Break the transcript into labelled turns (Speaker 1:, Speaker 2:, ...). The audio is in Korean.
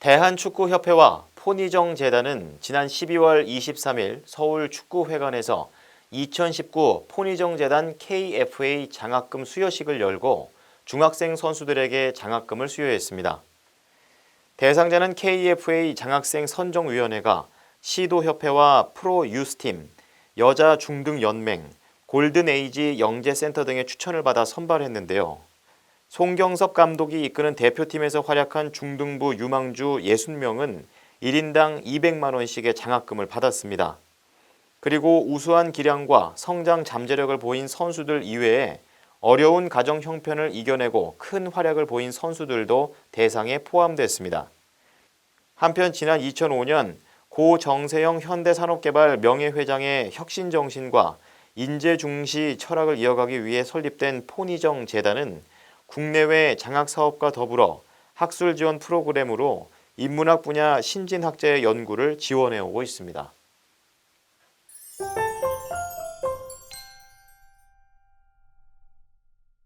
Speaker 1: 대한축구협회와 포니정 재단은 지난 12월 23일 서울 축구회관에서 2019 포니정 재단 KFA 장학금 수여식을 열고 중학생 선수들에게 장학금을 수여했습니다. 대상자는 KFA 장학생 선정위원회가 시도협회와 프로유스팀, 여자 중등연맹, 골든에이지 영재센터 등의 추천을 받아 선발했는데요. 송경섭 감독이 이끄는 대표팀에서 활약한 중등부 유망주 60명은 1인당 200만 원씩의 장학금을 받았습니다. 그리고 우수한 기량과 성장 잠재력을 보인 선수들 이외에 어려운 가정 형편을 이겨내고 큰 활약을 보인 선수들도 대상에 포함됐습니다. 한편 지난 2005년 고 정세영 현대산업개발 명예회장의 혁신 정신과 인재 중시 철학을 이어가기 위해 설립된 포니정 재단은 국내외 장학 사업과 더불어 학술 지원 프로그램으로 인문학 분야 신진학자의 연구를 지원해 오고 있습니다.